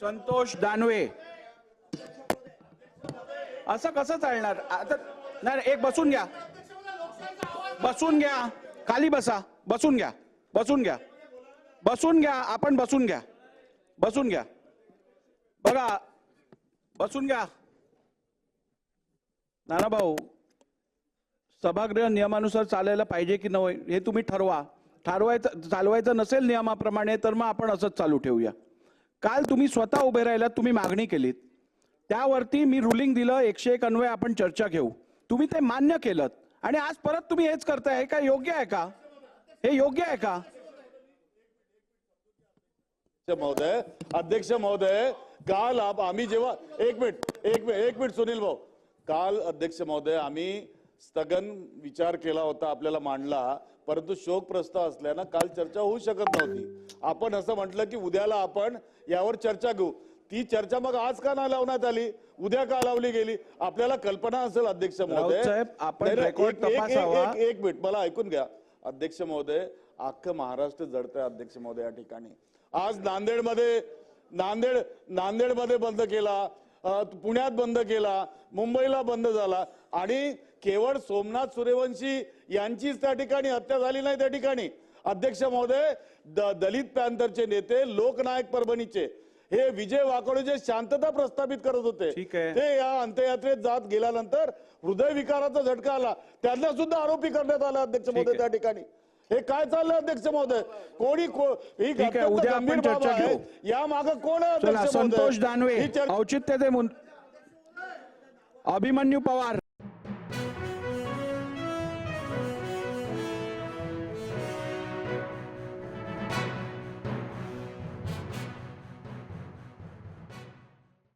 संतोष दानवे. असं कसं चालणार? आता नाही एक बसून घ्या. बसून घ्या. खाली बसा. बसून घ्या. बसून घ्या. बसून घ्या. आपण बसून घ्या. बसून घ्या. बघा. बसून घ्या. नाना भाऊ सभागृह नियमानुसार चालायला पाहिजे की नव्हे हे तुम्ही ठरवा. ठरवायचं चालवायचं नसेल नियमाप्रमाणे तर मग आपण असंच चालू ठेवूया. काल तुम्ही स्वतः उभे राहिलात तुम्ही मागणी केलीत. त्यावरती मी रुलिंग दिलं एकशे एक अन्वय आपण चर्चा घेऊ. तुम्ही ते मान्य केलं आणि आज परत तुम्ही हेच करताय हे काय योग्य आहे का? हे योग्य आहे का? महोदय अध्यक्ष महोदय काल आप आम्ही जेव्हा एक मिनिट एक मिनिट एक मिनिट सुनील भाऊ. काल अध्यक्ष महोदय आम्ही स्थगन विचार केला होता आपल्याला मांडला परंतु शोक प्रस्ताव असल्यानं काल चर्चा होऊ शकत नव्हती. आपण असं म्हटलं की उद्याला आपण यावर चर्चा घेऊ. ती चर्चा मग आज का नाही लावण्यात आली? उद्या का लावली गेली? आपल्याला कल्पना असेल अध्यक्ष महोदय. आपण एक- मिनिट मला ऐकून घ्या. अध्यक्ष महोदय अख्खं महाराष्ट्र जडतंय अध्यक्ष महोदय या ठिकाणी. आज नांदेडमध्ये नांदेड नांदेडमध्ये बंद केला पुण्यात बंद केला मुंबईला बंद झाला. आणि केवळ सोमनाथ सूर्यवंशी यांचीच त्या ठिकाणी हत्या झाली नाही त्या ठिकाणी अध्यक्ष महोदय दलित पॅंथरचे नेते लोकनायक परभणीचे हे विजय वाकडे जे शांतता प्रस्थापित करत होते. ते या अंत्ययात्रेत जात गेल्यानंतर हृदय विकाराचा झटका आला त्यांना सुद्धा आरोपी करण्यात आला अध्यक्ष महोदय. त्या ठिकाणी हे काय चाललंय अध्यक्ष महोदय कोणी ही. या मागे कोण अध्यक्ष? संतोष दानवे औचित्य अभिमन्यू पवार